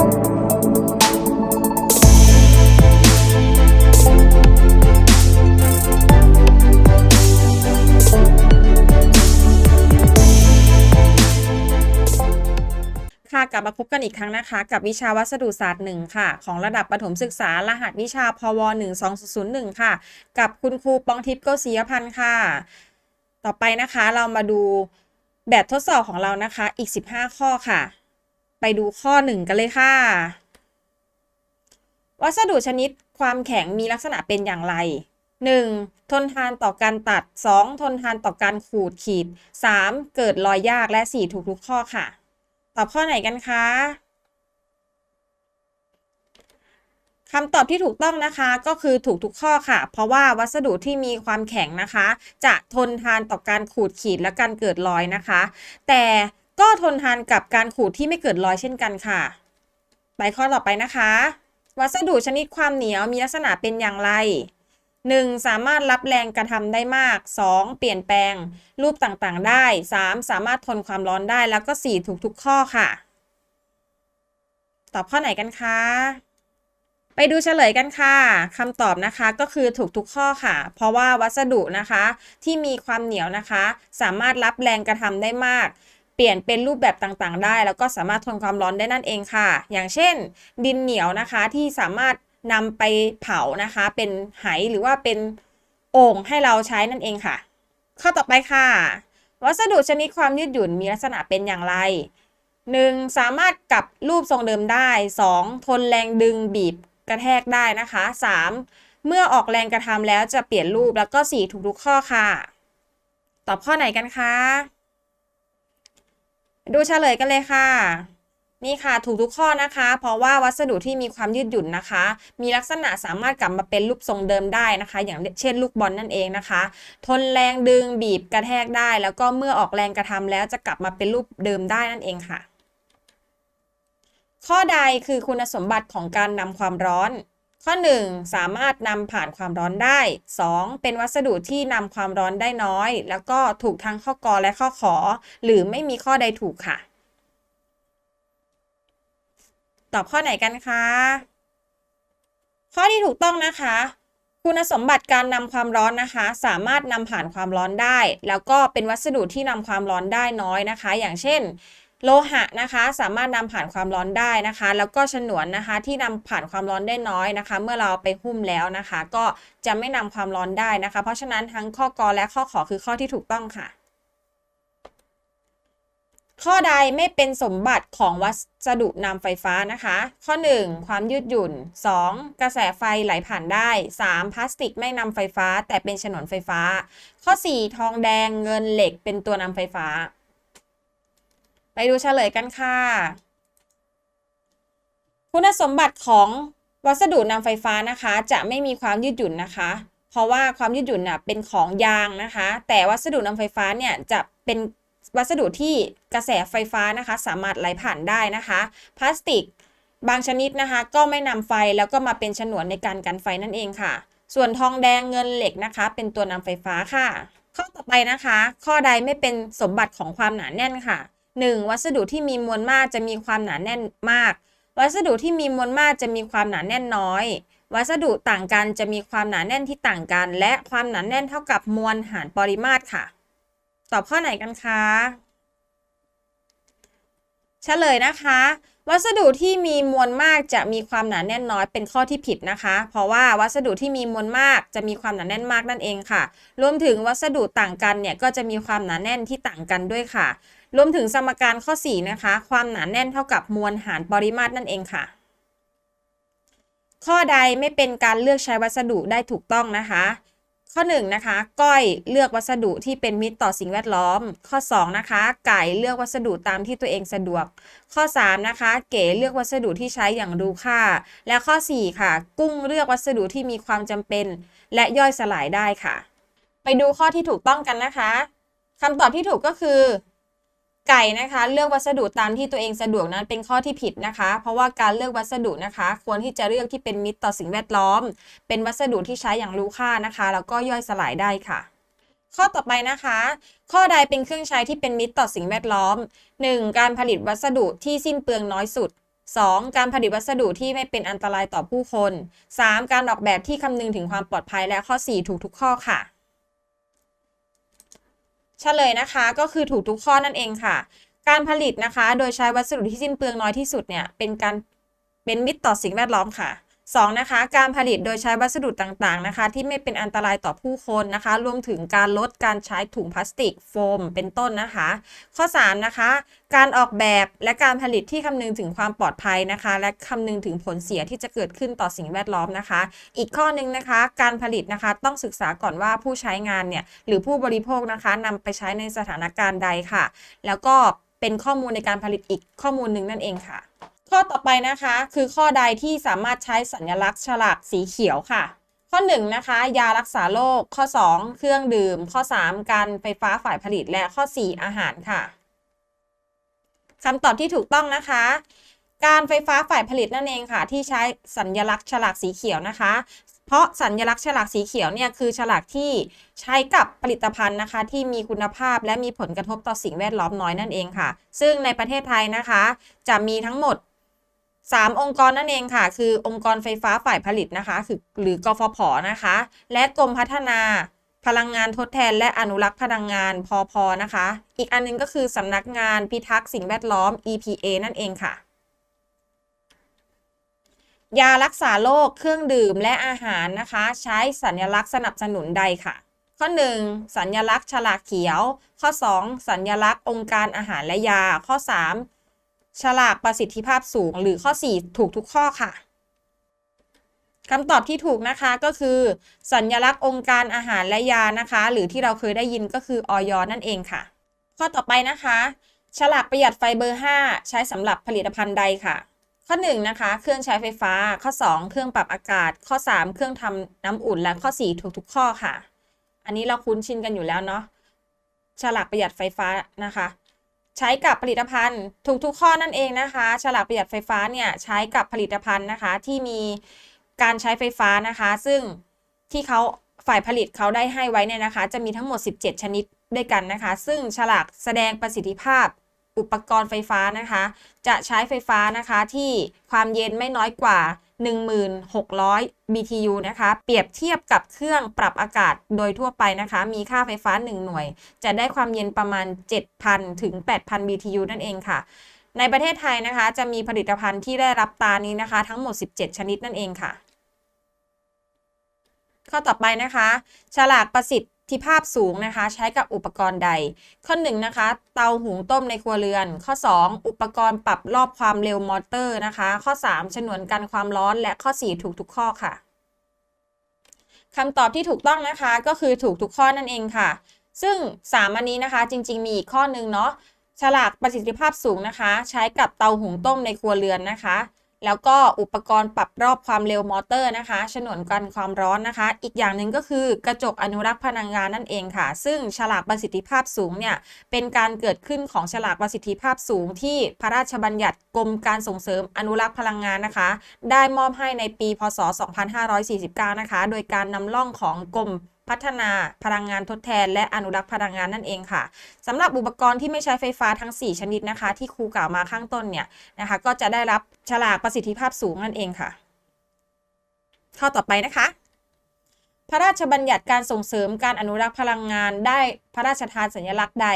ค่ะกลับมาพบกันอีกครั้งนะคะ กับวิชาวัสดุศาสตร์หนึ่งค่ะ ของระดับประถมศึกษารหัสวิชาพว 12001 ค่ะ กับคุณครูปองทิพย์โกศิยพันธ์ค่ะ ต่อไปนะคะเรามาดูแบบทดสอบของเรานะคะอีก 15 ข้อค่ะ ไปดูข้อ 1 กันเลยค่ะ วัสดุชนิดความแข็งมีลักษณะเป็นอย่างไร 1. ทนทานต่อการตัด 2. ทนทานต่อการขูดขีด 3. เกิดรอยยากและ 4 ถูกทุกข้อค่ะ ตอบข้อไหนกันคะคำตอบที่ถูกต้องนะคะก็คือถูกทุกข้อค่ะ เพราะว่าวัสดุที่มีความแข็งนะคะ จะทนทานต่อการขูดขีดและการเกิดรอยนะคะ แต่ ก็ทนทานกับการขูดที่ไม่เกิดรอยเช่นกันค่ะ ไปข้อต่อไปนะคะ วัสดุชนิดความเหนียวมีลักษณะเป็นอย่างไร 1. สามารถรับแรงกระทำได้มาก 2. เปลี่ยนแปลง รูปต่างๆได้ 3. สามารถทนความร้อนได้แล้วก็ 4 ถูกทุกข้อค่ะ ตอบข้อไหนกันคะ ไปดูเฉลยกันค่ะคำตอบนะคะก็คือถูกทุกข้อค่ะ เพราะว่าวัสดุนะคะที่มีความเหนียวนะคะ สามารถรับแรงกระทำได้มาก ปลี่ยนเป็นรูปแบบต่างๆ ได้ แล้วก็สามารถทนความร้อนได้นั่นเองค่ะ อย่างเช่น ดินเหนียวนะคะที่สามารถนำไปเผานะคะ เป็นไหหรือว่าเป็นโอ่งให้เราใช้นั่นเองค่ะ ข้อต่อไปค่ะ วัสดุชนิดความยืดหยุ่นมีลักษณะเป็นอย่างไร 1. สามารถกลับรูปทรงเดิมได้ 2. ทนแรงดึงบีบกระแทกได้นะคะ 3. เมื่อออกแรงกระทำแล้วจะเปลี่ยนรูปแล้วก็4ถูกทุกข้อค่ะ ตอบข้อไหนกันคะ ดูเฉลยกันเลยค่ะ นี่ค่ะถูกทุกข้อนะคะ เพราะว่าวัสดุที่มีความยืดหยุ่นนะคะ มีลักษณะสามารถกลับมาเป็นรูปทรงเดิมได้นะคะ อย่างเช่นลูกบอลนั่นเองนะคะ ทนแรงดึงบีบกระแทกได้ แล้วก็เมื่อออกแรงกระทำแล้วจะกลับมาเป็นรูปเดิมได้นั่นเองค่ะ ข้อใดคือคุณสมบัติของการนำความร้อน ข้อ 1 สามารถนำผ่านความร้อนได้ 2. เป็นวัสดุที่นำความร้อนได้น้อย แล้วก็ถูกทั้งข้อกอและข้อขอ หรือไม่มีข้อใดถูกค่ะ ตอบข้อไหนกันคะ ข้อที่ถูกต้องนะคะ คุณสมบัติการนำความร้อนนะคะ สามารถนำผ่านความร้อนได้ แล้วก็เป็นวัสดุที่นำความร้อนได้น้อยนะคะ อย่างเช่น โลหะนะคะสามารถนำผ่านความร้อนได้นะคะ แล้วก็ฉนวนนะคะที่นำผ่านความร้อนได้น้อยนะคะ เมื่อเราไปหุ้มแล้วนะคะ ก็จะไม่นำความร้อนได้นะคะ เพราะฉะนั้นทั้งข้อกอและข้อขอคือข้อที่ถูกต้องค่ะ ข้อใดไม่เป็นสมบัติของวัสดุนำไฟฟ้านะคะ ข้อ 1 ความยืดหยุ่น 2. กระแสไฟไหลผ่านได้ 3. พลาสติกไม่นำไฟฟ้า แต่เป็นฉนวนไฟฟ้า ข้อ 4 ทองแดงเงินเหล็กเป็นตัวนำไฟฟ้า ไปดูเฉลยกันค่ะ คุณสมบัติของวัสดุนำไฟฟ้านะคะ จะไม่มีความยืดหยุ่นนะคะ เพราะว่าความยืดหยุ่นน่ะเป็นของยางนะคะ แต่วัสดุนำไฟฟ้าเนี่ยจะเป็นวัสดุที่กระแสไฟฟ้านะคะ สามารถไหลผ่านได้นะคะ พลาสติกบางชนิดนะคะ ก็ไม่นำไฟแล้วก็มาเป็นฉนวนในการกันไฟนั่นเองค่ะ ส่วนทองแดงเงินเหล็กนะคะ เป็นตัวนำไฟฟ้าค่ะ ข้อต่อไปนะคะ ข้อใดไม่เป็นสมบัติของความหนาแน่นค่ะ 1. วัสดุที่มีมวลมากจะมีความหนาแน่นมาก วัสดุที่มีมวลมากจะมีความหนาแน่นน้อย วัสดุต่างกันจะมีความหนาแน่นที่ต่างกัน และความหนาแน่นเท่ากับมวลหารปริมาตรค่ะ ตอบข้อไหนกันคะเฉลยนะคะ วัสดุที่มีมวลมากจะมีความหนาแน่นน้อยเป็นข้อที่ผิดนะคะ เพราะว่าวัสดุที่มีมวลมากจะมีความหนาแน่นมากนั่นเองค่ะ รวมถึงวัสดุต่างกันเนี่ยก็จะมีความหนาแน่นที่ต่างกันด้วยค่ะ รวมถึงสมการข้อ 4 นะคะ ความหนาแน่นเท่ากับมวลหารปริมาตรนั่นเองค่ะ ข้อใดไม่เป็นการเลือกใช้วัสดุได้ถูกต้องนะคะ ข้อ1นะคะ ก้อยเลือกวัสดุที่เป็นมิตรต่อสิ่งแวดล้อม ข้อ2นะคะไก่เลือกวัสดุตามที่ตัวเองสะดวก ข้อ3นะคะเก๋เลือกวัสดุที่ใช้อย่างรู้ค่า และข้อ 4 ค่ะ กุ้งเลือกวัสดุที่มีความจำเป็น และย่อยสลายได้ค่ะ ไปดูข้อที่ถูกต้องกันนะคะคำตอบที่ถูกก็คือ ไก่นะคะเลือกวัสดุตามที่ตัวเองสะดวกนั้นเป็นข้อที่ผิดนะคะ เพราะว่าการเลือกวัสดุนะคะ ควรที่จะเลือกที่เป็นมิตรต่อสิ่งแวดล้อม เป็นวัสดุที่ใช้อย่างรู้ค่านะคะ แล้วก็ย่อยสลายได้ค่ะ ข้อต่อไปนะคะ ข้อใดเป็นเครื่องใช้ที่เป็นมิตรต่อสิ่งแวดล้อม 1. การผลิตวัสดุที่สิ้นเปลืองน้อยสุด 2. การผลิตวัสดุที่ไม่เป็นอันตรายต่อผู้คน 3. การออกแบบที่คำนึงถึงความปลอดภัยและข้อ 4 ถูกทุกข้อค่ะ เฉลยนะคะก็คือถูกทุกข้อนั่นเองค่ะ การผลิตนะคะ โดยใช้วัสดุที่สิ้นเปลืองน้อยที่สุดเนี่ยเป็นการเป็นมิตรต่อสิ่งแวดล้อมค่ะ 2. นะคะ การผลิตโดยใช้วัสดุต่างๆนะคะ ที่ไม่เป็นอันตรายต่อผู้คนนะคะ รวมถึงการลดการใช้ถุงพลาสติกโฟม เป็นต้นนะคะ ข้อ 3 นะคะ การออกแบบและการผลิตที่คำนึงถึงความปลอดภัยนะคะ และคำนึงถึงผลเสียที่จะเกิดขึ้นต่อสิ่งแวดล้อมนะคะ อีกข้อหนึ่งนะคะ การผลิตนะคะต้องศึกษาก่อนว่าผู้ใช้งานเนี่ยหรือผู้บริโภคนะคะนำไปใช้ในสถานการณ์ใดค่ะ แล้วก็เป็นข้อมูลในการผลิตอีกข้อมูลหนึ่งนั่นเองค่ะ ข้อต่อไปนะคะ คือข้อใดที่สามารถใช้สัญลักษณ์ฉลากสีเขียวค่ะ ข้อ 1 นะคะ ยารักษาโรคข้อ 2 เครื่องดื่ม ข้อ 3 การไฟฟ้าฝ่ายผลิตและข้อ 4 อาหารค่ะคำตอบที่ถูกต้องนะคะการไฟฟ้าฝ่ายผลิตนั่นเองค่ะ ที่ใช้สัญลักษณ์ฉลากสีเขียวนะคะ เพราะสัญลักษณ์ฉลากสีเขียวเนี่ยคือฉลากที่ใช้กับผลิตภัณฑ์นะคะ ที่มีคุณภาพและมีผลกระทบต่อสิ่งแวดล้อมน้อยนั่นเองค่ะ ซึ่งในประเทศไทยนะคะ จะมีทั้งหมด 3 องค์กรนั่นเองค่ะ คือองค์กรไฟฟ้าฝ่ายผลิตนะคะ คือหรือกฟผนะคะ และกรมพัฒนาพลังงานทดแทนและอนุรักษ์พลังงานพอพอนะคะ อีกอันหนึงก็คือสำนักงานพิทักษ์สิ่งแวดล้อม EPA นั่นเองค่ะ ยารักษาโรคเครื่องดื่มและอาหารนะคะ ใช้สัญลักษณ์สนับสนุนใดค่ะ ข้อ 1 สัญลักษณ์ฉลากเขียว ข้อ 2 สัญลักษณ์องค์การอาหารและยา ข้อ 3 ฉลากประสิทธิภาพสูง หรือข้อ 4 ถูกทุกข้อค่ะคำตอบที่ถูกนะคะก็คือ สัญลักษณ์องค์การอาหารและยานะคะ หรือที่เราเคยได้ยินก็คือออยนั่นเองค่ะ ข้อต่อไปนะคะ ฉลากประหยัดไฟเบอร์ 5 ใช้สำหรับผลิตภัณฑ์ใดค่ะ ข้อ1นะคะเครื่องใช้ไฟฟ้า ข้อ 2 เครื่องปรับอากาศ ข้อ 3 เครื่องทำน้ำอุ่นและข้อ 4 ถูกทุกข้อค่ะ อันนี้เราคุ้นชินกันอยู่แล้วเนาะฉลากประหยัดไฟฟ้านะคะ ใช้กับผลิตภัณฑ์ถูกทุกข้อนั่นเองนะคะ ฉลากประหยัดไฟฟ้าเนี่ยใช้กับผลิตภัณฑ์นะคะที่มีการใช้ไฟฟ้านะคะ ซึ่งที่เขาฝ่ายผลิตเขาได้ให้ไว้เนี่ยนะคะ จะมีทั้งหมด 17 ชนิดด้วยกันนะคะ ซึ่งฉลากแสดงประสิทธิภาพอุปกรณ์ไฟฟ้านะคะ จะใช้ไฟฟ้านะคะที่ความเย็นไม่น้อยกว่า 1600 BTU นะคะ เปรียบเทียบกับเครื่องปรับอากาศโดยทั่วไปนะคะ มีค่าไฟฟ้า 1 หน่วย จะได้ความเย็นประมาณ 7,000 ถึง 8,000 BTU นั่นเองค่ะ ในประเทศไทยนะคะ จะมีผลิตภัณฑ์ที่ได้รับตานี้นะคะ ทั้งหมด 17 ชนิดนั่นเองค่ะ ข้อต่อไปนะคะ ฉลากประสิทธิ ภาพสูงนะคะ ใช้กับอุปกรณ์ใด ข้อ1นงนะคะ เตาหุงต้มในครัวเรือน ข้อ 2 อุปกรณ์ปรับรอบความเร็วมอเตอร์นะคะ ข้อ 3 ฉนวนกันความร้อนและข้อ 4 ถูกทุกข้อค่ะคำตอบที่ถูกต้องนะคะก็คือถูกทุกข้อนั่นเองค่ะ ซึ่ง 3 อันนี้นะคะจริง ๆ มีอีกข้อนึงเนาะฉลากประสิทธิภาพสูงนะคะ ใช้กับเตาหุงต้มในครัวเรือนนะคะ แล้วก็อุปกรณ์ปรับรอบความเร็วมอเตอร์นะคะ ฉนวนกันความร้อนนะคะ อีกอย่างหนึ่งก็คือกระจกอนุรักษ์พลังงานนั่นเองค่ะ ซึ่งฉลากประสิทธิภาพสูงเนี่ย เป็นการเกิดขึ้นของฉลากประสิทธิภาพสูง ที่พระราชบัญญัติกรมการส่งเสริมอนุรักษ์พลังงานนะคะ ได้มอบให้ในปี พศ 2549 นะคะ โดยการนำร่องของกรม พัฒนาพลังงานทดแทน และอนุรักษ์พลังงานนั่นเองค่ะสำหรับอุปกรณ์ที่ไม่ใช้ไฟฟ้าทั้ง 4 ชนิดนะคะ ที่ครูกล่าวมาข้างต้นเนี่ยนะคะ ก็จะได้รับฉลากประสิทธิภาพสูงนั่นเองค่ะ ข้อต่อไปนะคะพระราชบัญญัติการส่งเสริมการอนุรักษ์พลังงานได้พระราชทานสัญลักษณ์ใด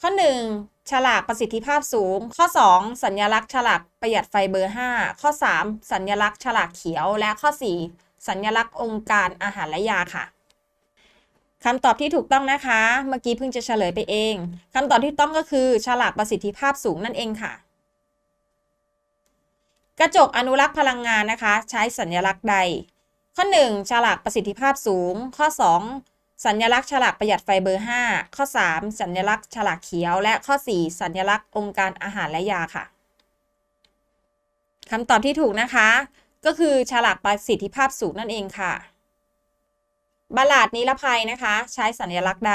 ข้อ 1 ฉลากประสิทธิภาพสูง ข้อ 2 สัญลักษณ์ฉลากประหยัดไฟเบอร์ 5 ข้อ 3 สัญลักษณ์ฉลากเขียว และข้อ 4 สัญลักษณ์องค์การอาหารและยาค่ะคำตอบที่ถูกต้องนะคะ เมื่อกี้เพิ่งจะเฉลยไปเองคำตอบที่ต้องก็คือ ฉลากประสิทธิภาพสูงนั่นเองค่ะ กระจกอนุรักษ์พลังงานนะคะ ใช้สัญลักษณ์ใด ข้อ 1 ฉลากประสิทธิภาพสูง ข้อ 2 สัญลักษณ์ฉลากประหยัดไฟเบอร์ 5 ข้อ 3 สัญลักษณ์ฉลากเขียว และข้อ 4 สัญลักษณ์องค์การอาหารและยาค่ะคำตอบที่ถูกนะคะ ก็คือฉลากประสิทธิภาพสูงนั่นเองค่ะ บาลาดนิรภัยนะคะ ใช้สัญลักษณ์ใด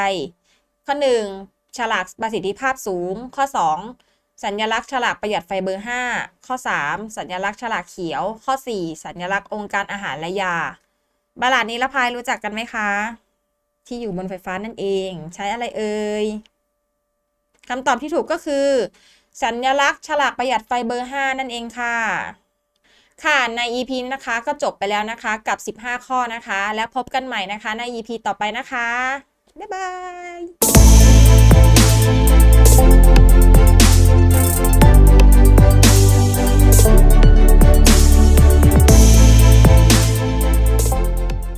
ข้อ 1 ฉลากประสิทธิภาพสูง ข้อ 2 สัญลักษณ์ฉลากประหยัดไฟเบอร์ 5 ข้อ 3 สัญลักษณ์ฉลากเขียว ข้อ 4 สัญลักษณ์องค์การอาหารและยา บาลาดนิรภัยรู้จักกันไหมคะ ที่อยู่บนไฟฟ้านั่นเอง ใช้อะไรเอ่ยคำตอบที่ถูกก็คือ สัญลักษณ์ฉลากประหยัดไฟเบอร์ 5 นั่นเองค่ะ ค่ะใน EP นะคะก็จบไปแล้วนะคะกับ 15 ข้อนะคะ แล้วพบกันใหม่นะคะใน EP ต่อไปนะคะ บ๊ายบาย